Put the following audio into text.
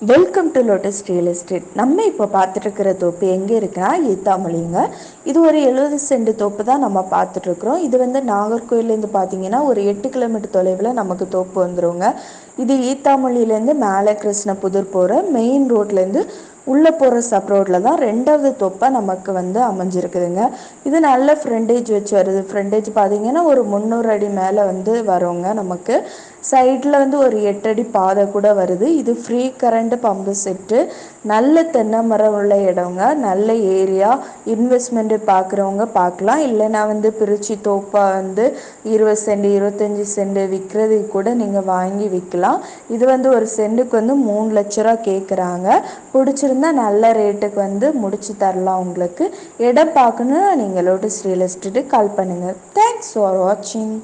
Welcome to lotus real estate நம்ம இப்போ பார்த்துட்டுருக்கிற தோப்பு எங்கே இருக்குன்னா ஈத்தாமொழிங்க இது ஒரு எழுபது சென்ட் தோப்பு தான் நம்ம பார்த்துட்ருக்குறோம் இது வந்து நாகர்கோயிலேருந்து பார்த்தீங்கன்னா ஒரு எட்டு கிலோமீட்டர் தொலைவில் நமக்கு தோப்பு வந்துருங்க. இது ஈத்தாமொழியிலேருந்து மேலே கிருஷ்ணபுதூர் போகிற மெயின் ரோட்லேருந்து உள்ளே போகிற சப் ரோட்டில் தான் ரெண்டாவது தொப்பாக நமக்கு வந்து அமைஞ்சிருக்குதுங்க. இது நல்ல ஃப்ரெண்டேஜ் வச்சு வருது. ஃப்ரெண்டேஜ் பார்த்தீங்கன்னா ஒரு முந்நூறு அடி மேலே வந்து வருங்க நமக்கு. சைடில் வந்து ஒரு எட்டடி பாதை கூட வருது. இது ஃப்ரீ கரண்ட் பம்பு செட்டு நல்ல தென்னை மரம் உள்ள இடங்க. நல்ல ஏரியா இன்வெஸ்ட்மெண்ட்டு பார்க்குறவங்க பார்க்கலாம் இல்லைனா வந்து பிரித்து தோப்பாக வந்து இருபது சென்ட் இருபத்தஞ்சி சென்ட் விற்கிறதுக்கு கூட நீங்கள் வாங்கி விற்கலாம் இது வந்து ஒரு சென்ட்டுக்கு வந்து மூணு லட்ச ரூபா கேட்குறாங்க பிடிச்சிருந்தா நல்ல ரேட்டுக்கு வந்து முடிச்சு தரலாம் உங்களுக்கு. இடம் பார்க்கணுன்னா நீங்கள் லோட்டஸ் ரியல் எஸ்டேட்டுக்கு கால் பண்ணுங்கள் தேங்க்ஸ் ஃபார் வாட்சிங்